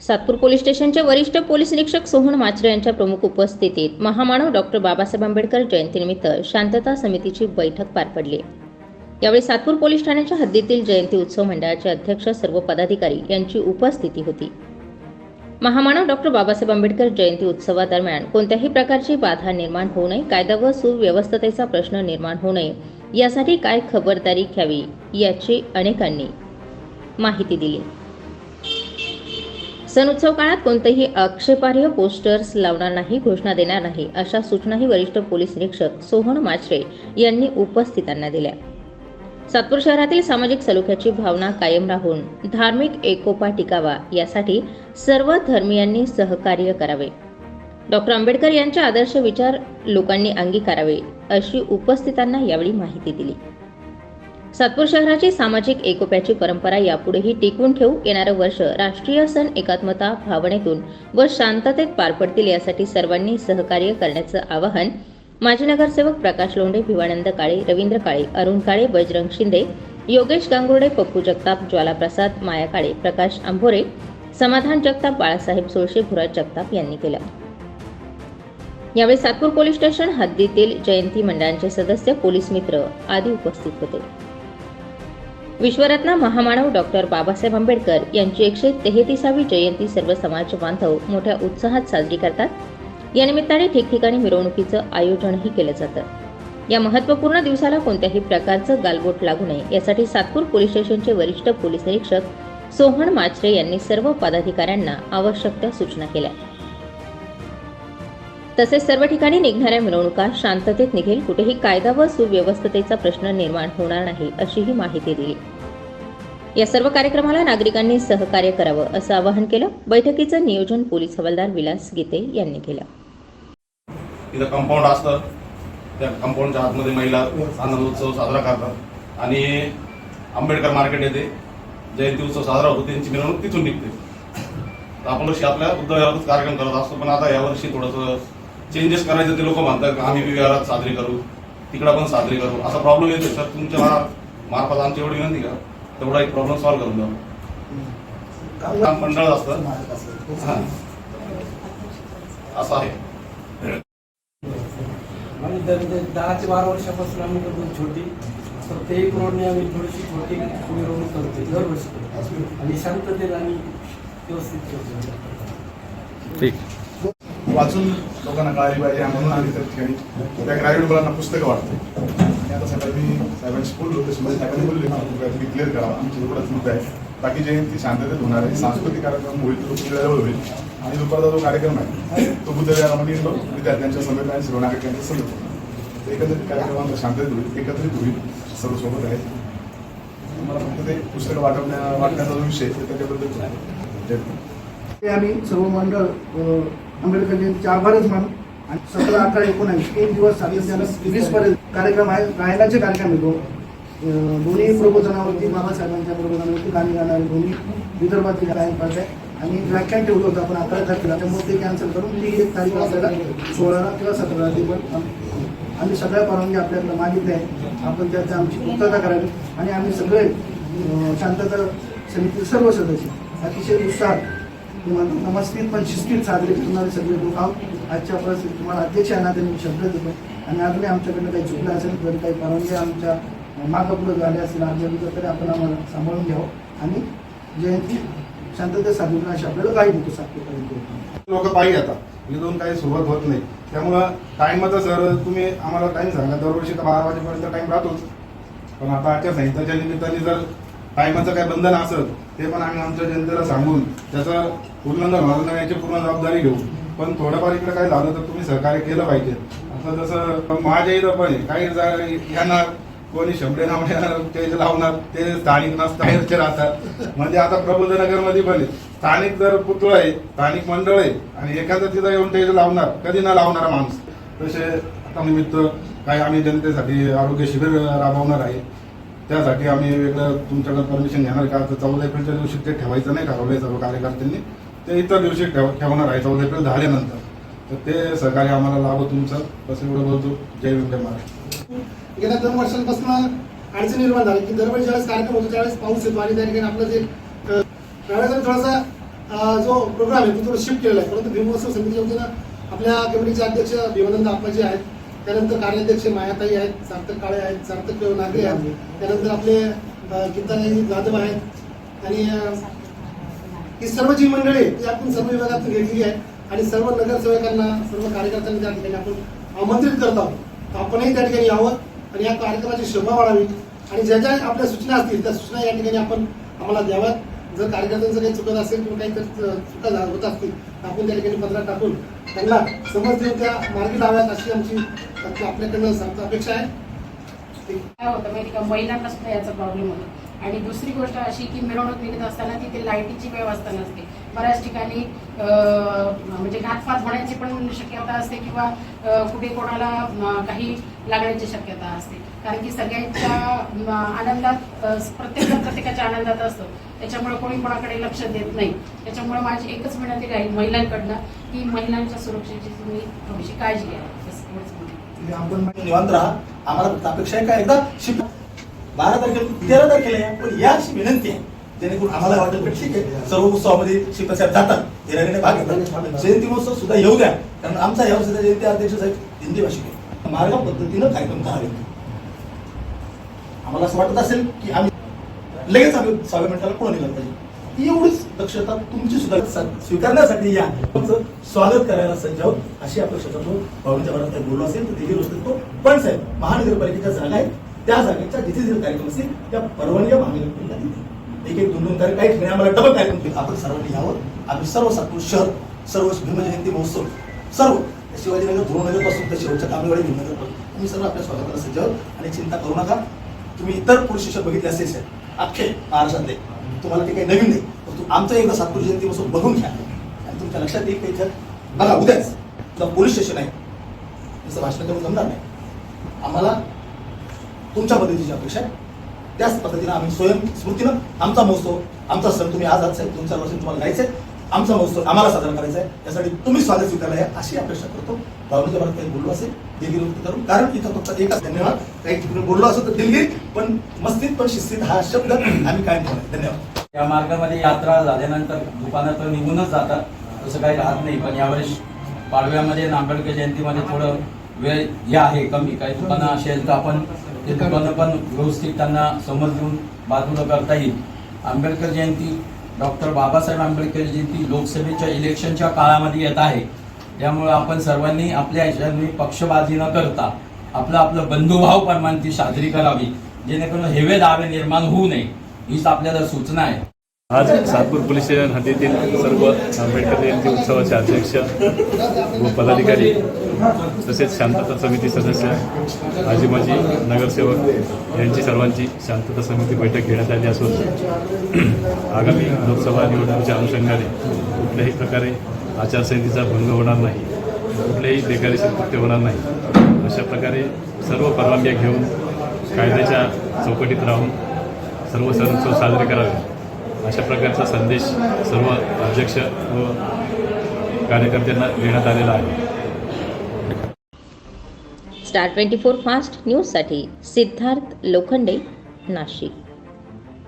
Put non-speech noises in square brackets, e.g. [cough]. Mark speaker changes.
Speaker 1: Satpur police स्टेशनचे वरिष्ठ police निरीक्षक सोहन माचरे यांच्या प्रमुख उपस्थितीत महामानव डॉक्टर बाबासाहेब आंबेडकर जयंतीनिमित्त शांतता समितीची बैठक पार पडली. यावेळी सातपूर पोलीस ठाण्याच्या हद्दीतील जयंती उत्सव मंडळाचे अध्यक्ष सर्व पदाधिकारी यांची उपस्थिती होती. महामानव डॉक्टर बाबासाहेब आंबेडकर जयंती उत्सवादरम्यान कोणत्याही प्रकारची बाधा निर्माण होऊ नये कायदा व सुव्यवस्थेचा प्रश्न निर्माण होऊ नये यासाठी काय खबरदारी घ्यावी याची अनेकांनी माहिती दिली. सण उत्सव काळात कोणतेही आक्षेपार्ह पोस्टर्स लावणार नाही घोषणा देणार नाही अशा सूचनाही वरिष्ठ पोलीस निरीक्षक सोहन माचरे यांनी उपस्थितांना दिल्या. सातपूर शहरातील सामाजिक सलोख्याची भावना कायम राहून धार्मिक एकोपा टिकावा यासाठी सर्व धर्मियांनी सहकार्य करावे. डॉक्टर आंबेडकर यांचे आदर्श विचार लोकांनी अंगीकारावे अशी उपस्थितांना यावेळी माहिती दिली. सातपूर शहराची सामाजिक एकोप्याची परंपरा यापुढेही टिकवून ठेवू येणारं वर्ष राष्ट्रीय सण एकात्मता भावनेतून व शांततेत पार पडतील यासाठी सर्वांनी सहकार्य करण्याचं आवाहन माजी नगरसेवक प्रकाश लोंढे भिवानंद काळे रवींद्र काळे अरुण काळे बजरंग शिंदे योगेश गांगुर्डे पप्पू जगताप ज्वालाप्रसाद माया काळे प्रकाश आंभोरे समाधान जगताप बाळासाहेब सोळशे भुराज जगताप यांनी केलं. यावेळी सातपूर पोलीस स्टेशन हद्दीतील जयंती मंडळांचे सदस्य पोलीस मित्र आदी उपस्थित होते. विश्वरत्न महामानव डॉक्टर बाबासाहेब आंबेडकर यांची एकशे तेहतीसावी जयंती सर्व समाज बांधव मोठ्या उत्साहात साजरी करतात. या निमित्ताने ठिकठिकाणी मिरवणुकीचं आयोजनही केलं जातं. या महत्त्वपूर्ण दिवसाला कोणत्याही प्रकारचं गालबोट लागू नये यासाठी सातपूर पोलीस स्टेशनचे वरिष्ठ पोलीस निरीक्षक सोहन माचरे यांनी सर्व पदाधिकाऱ्यांना आवश्यक त्या सूचना केल्या. तसेच सर्व ठिकाणी निघणाऱ्या मिरवणुका शांततेत निघेल. कुठेही कायदा व सुव्यवस्थेचा प्रश्न निर्माण होणार नाही अशीही माहिती दिली. या सर्व कार्यक्रमाला नागरिकांनी सहकार्य करावं असं आवाहन केलं. बैठकीचं नियोजन पोलीस हवालदार विलास गीते यांनी केलं.
Speaker 2: तिथं कंपाऊंड असतं. त्या कंपाऊंडच्या आतमध्ये महिला आनंदोत्सव साजरा करतात. आणि आंबेडकर मार्केट येते. जयंती उत्सव साजरा होतो. त्यांची मिरवणूक तिथून निघते. आपण वर्षी आपल्या उद्धव कार्यक्रम करत असतो. पण आता यावर्षी थोडंसं चेंजेस करायचं ते लोक म्हणतात की आम्ही विहारात साजरी करू तिकडं पण साजरी करू. असा प्रॉब्लेम येतो तर तुमच्या मार्फत मार्फत आमची एवढी विनंती का तेवढा एक प्रॉब्लेम सॉल्व्ह करून द्या. काम मंडळ असतं. हां. असं आहे.
Speaker 3: आम्ही दहा ते बारा वर्षापासून आम्ही करतो छोटी प्रत्येक रोडने आम्ही थोडीशी छोटी मिरवणूक करतो दरवर्षी. आणि शांततेत आम्ही व्यवस्थित करतो
Speaker 4: वाचून लोकांना कळाली पाहिजे म्हणून आम्ही त्या ठिकाणी त्या ग्रॅज्युएट मुलांना पुस्तकं वाटते. आणि आता साहेबांनी मी साहेबांशी बोललो म्हणजे साहेबांनी बोलले ना तुम्ही क्लिअर करा आमच्या एवढाच मुद्दा आहे. बाकी जयंती शांततेत होणार आहे सांस्कृतिक कार्यक्रम होईल तो तुमच्याजवळ होईल. आणि दुपारचा जो कार्यक्रम आहे तो बुद्धविहारामध्ये विद्यार्थ्यांच्या समेत आणि सर्व नागरिकांच्या समेत होणार एकत्रित कार्यक्रमांचा शांततेत होईल एकत्रित होईल सर्व सोबत आहेत मला फक्त ते पुस्तकं वाटवण्या वाटण्याचा जो विषय त्याच्याबद्दल
Speaker 5: ते आम्ही सर्व मंडळ आंबेडकर आभारच मानू आणि सतरा अठरा एकोणावीस तीन दिवस सातत्यानं वीस पर्यंत कार्यक्रम आहे. गायनाचे कार्यक्रम येतो दोन्ही प्रबोधनावरती बाबासाहेबांच्या प्रबोधनावरती गाणी गाणारे दोन्ही विदर्भातील गायन पाठ आहे आणि व्याख्यान ठेवलं होतं आपण अकरा तारखेला. त्यामुळे ते कॅन्सल करून ती एक तारीख आपल्याला सोळाला किंवा सतराला ते पण आम्ही सगळ्या परवानगी आपल्याकडे मागितल्या आहे. आपण त्याची आमची पूर्तता करावी. आणि आम्ही सगळे शांतता समितीचे सर्व सदस्य अतिशय उत्साहात तुम्हाला नमस्तीत पण शिस्तीत साजरे करणारे सगळे लोक आहोत. आजच्या परिस्थितीत तुम्हाला अध्यक्ष आहे मी शब्द देतो. आणि अजूनही आमच्याकडनं काही चुकलं असेल तर काही परवानगी आमच्या मागापुढं झाले असेल आमच्या तरी आपण आम्हाला सांभाळून घ्यावं. आणि जयंती शांतते साधून करण्याची आपल्याला काही देतो सातपर्यंत
Speaker 6: लोक पाहिजे आता. इथून काही सुरुवात होत नाही. त्यामुळं टाइमचं सर तुम्ही आम्हाला टाईम सांगा दरवर्षी तर बारा वाजेपर्यंत टाइम राहतोच. पण आता आचारसंहिताच्या निमित्ताने जर टायमाचं काय बंधन असेल ते पण आम्ही आमच्या जनतेला सांगून त्याचं उल्लंघन होणार नाही याची पूर्ण जबाबदारी घेऊ. पण थोडंफार इकडे काय झालं तर तुम्ही सहकार्य केलं पाहिजे. आता जसं माझ्या पण आहे. काही जा- यांना कोणी शंभरे नावणे ते लावणार ते स्थानिक नसतात बाहेरचे राहतात. म्हणजे आता प्रबोधनगरमध्ये पण आहे. स्थानिक जर पुतळ आहे स्थानिक मंडळ आहे आणि एखादं तिथं येऊन ते लावणार कधी न लावणारा माणूस. तसे आता निमित्त काही आम्ही जनतेसाठी आरोग्य शिबिर राबवणार आहे. त्यासाठी आम्ही वेगळं तुमच्याकडे परमिशन घेणार का तर चौदा एप्रिलच्या दिवशी ते ठेवायचं नाही ठरवलंय सर्व कार्यकर्त्यांनी. ते इतर दिवशी ठेव ठेवणार आहे चौदा एप्रिल झाल्यानंतर. तर ते सहकार्य आम्हाला लाभ तुमचं. बस एवढं बोलतो. जय भीम महाराज.
Speaker 7: गेल्या दोन वर्षांपासून अडचण निर्माण झाली की दरवेळी ज्यावेळेस कार्यक्रम होतो त्यावेळेस पाऊस येतो आणि त्या ठिकाणी आपलं जे त्यावेळेस थोडासा जो प्रोग्राम आहे तो थोडं शिफ्ट केलेला आहे. परंतु भीमोत्सव समितीच्या वतीनं आपल्या कमिटीचे अध्यक्ष भीमानंद आप्पाजी आहेत. त्यानंतर कार्याध्यक्ष मायाताई आहेत सार्थक काळे आहेत सार्थक नागरे आहेत. त्यानंतर आपले अं, गीताताई जाधव आहेत. आणि ही सर्व जी मंडळी ती आपण सर्व विभागातून घेतलेली आहे आणि सर्व नगरसेवकांना सर्व कार्यकर्त्यांना त्या ठिकाणी आपण आमंत्रित करत आहोत. तर आपणही त्या ठिकाणी यावं आणि या कार्यक्रमाची शोभा वाढावी. आणि ज्या ज्या आपल्या सूचना असतील त्या सूचना या ठिकाणी आपण आम्हाला द्याव्यात. जर कार्यकर्त्यांचं काही चुकत असेल किंवा काही तर चुका होत असतील आपण त्या ठिकाणी पत्रात टाकून त्यांना समज देऊन त्या मार्गी लाव्यात अशी आमची आपल्याकडनं सांगतो अपेक्षा आहे.
Speaker 8: काय होतं माहिती का? महिलांना याचा प्रॉब्लेम होता? आणि दुसरी गोष्ट अशी की मिरवणूक निघत असताना तिथे लाईटीची व्यवस्था नसते. बऱ्याच ठिकाणी म्हणजे घातपात होण्याची पण शक्यता असते किंवा कुठे कोणाला काही लागण्याची शक्यता असते. कारण की सगळ्यांच्या आनंदात प्रत्येक प्रत्येकजण प्रत्येकाच्या आनंदात असतो. त्याच्यामुळे कोणी कोणाकडे लक्ष देत नाही. त्याच्यामुळे माझी एकच विनंती राहील महिलांकडनं की महिलांच्या सुरक्षेची तुम्ही थोडीशी काळजी घ्या.
Speaker 5: आपण
Speaker 9: निवांत राहा. आम्हाला अपेक्षा आहे का? एकदा बारा तारखेला तेरा तारखेला या पण या अशी विनंती आहे. जेणेकरून आम्हाला वाटेल की ठीक आहे सर्व उत्सवामध्ये शिवसाहेब जातात हिराणीने भाग घेतात. जयंती महोत्सव सुद्धा येऊ द्या कारण आमचा या वर्षाचा जयंती अध्यक्ष साहेब हिंदी भाषिक आहे मार्ग पद्धतीनं कार्यक्रम करावे. आम्हाला असं वाटत असेल की आम्ही लगेच आम्ही सहाव्या मिनिटाला पुढे निघालं पाहिजे. एवढीच दक्षता तुमची सुद्धा स्वीकारण्यासाठी या स्वागत करायला सज्ज आहोत अशी अपेक्षा करतो. भावनेच्या भरात काही बोललो असेल तर दिली गोष्ट तो. पण साहेब महानगरपालिकेच्या जागा आहेत. त्या जागेच्या जिथे जिथे कार्यक्रम असतील त्या परवानग्या महानगरपालिका दिली एक एक दोन दोन तारीख काही ठिकाणी आम्हाला डबल कार्यक्रम केले आपण सर्वांनी यावं. आम्ही सर्व सातपूर शहर सर्व भीमजयंती महोत्सव सर्व शिवाजीनगर ध्रुवनगरपासून तर शेवटच्या कामेवाडी भीमनगर पर्यंत सर्व आपल्या स्वागताला सज्ज आणि चिंता करू नका. तुम्ही इतर पुरुष स्टेशन बघितले असेल साहेब. अख्खे महाराष्ट्रातले. तुम्हाला ते काही नवीन नाही. परंतु आमचं एकदा सातपूर जयंती महोत्सव बघून घ्या. आणि तुमच्या लक्षात येईल काही बघा उद्याच. पोलीस स्टेशन आहे तसं भाषण करून जमणार नाही. आम्हाला तुमच्या पद्धतीची अपेक्षा आहे. त्याच पद्धतीनं आम्ही स्वयंस्फूर्तीनं आमचा महोत्सव आमचा सण तुम्ही आज आज साहेब दोन चार वर्ष तुम्हाला जायचंय आमचा महोत्सव आम्हाला साजरा करायचा आहे. त्यासाठी तुम्ही स्वागत स्वीकारला आहे अशी अपेक्षा करतो. भावनेच्या भरात काही बोललो असेल दिलगिरी व्यक्त करून. कारण इथं फक्त एकच धन्यवाद. काही बोललो असं तर दिलगिरी पण मस्तीत पण शिस्तीत हा शब्द आम्ही कायम ठेवला धन्यवाद.
Speaker 10: या मार्गामध्ये यात्रा झाल्यानंतर दुकानं तर निघूनच जातात. तसं काही राहत नाही पण यावेळेस पाडव्यामध्ये आणि जयंतीमध्ये थोडं वेळ हे आहे कमी. काही दुकानं असेल तर आपण ते पण व्यवस्थित त्यांना समज देऊन बाजूला करता येईल. आंबेडकर जयंती डॉक्टर बाबासाहेब आंबेडकर जयंती लोकसभेच्या इलेक्शनच्या काळामध्ये येत आहे. त्यामुळे आपण सर्वांनी आपल्या ह्याच्याने पक्षबाजी न करता आपलं आपलं बंधुभाव प्रमाण ती साजरी करावी जेणेकरून हेवे दावे निर्माण होऊ नये हीच आपल्याला सूचना आहे.
Speaker 11: आज सातपूर पोलीस स्टेशन हद्दीतील सर्व आंबेडकर जयंती उत्सवाचे अध्यक्ष व पदाधिकारी तसेच शांतता समिती सदस्य आजी माजी नगरसेवक यांची सर्वांची शांतता समिती बैठक घेण्यात आली असून [clears throat] आगामी लोकसभा निवडणुकीच्या अनुषंगाने कुठल्याही प्रकारे आचारसंहितेचा भंग होणार नाही कुठल्याही बेकायदेशीर कृत्य होणार नाही. अशा प्रकारे सर्व परवानग्या घेऊन कायद्याच्या चौकटीत राहून सर्व सण उत्सव साजरे करावे. अशा प्रकारचा संदेश सर्व अध्यक्ष व कार्यकर्त्यांना देण्यात आलेला आहे.
Speaker 1: स्टार ट्वेंटी फोर फास्ट न्यूजसाठी सिद्धार्थ लोखंडे नाशिक.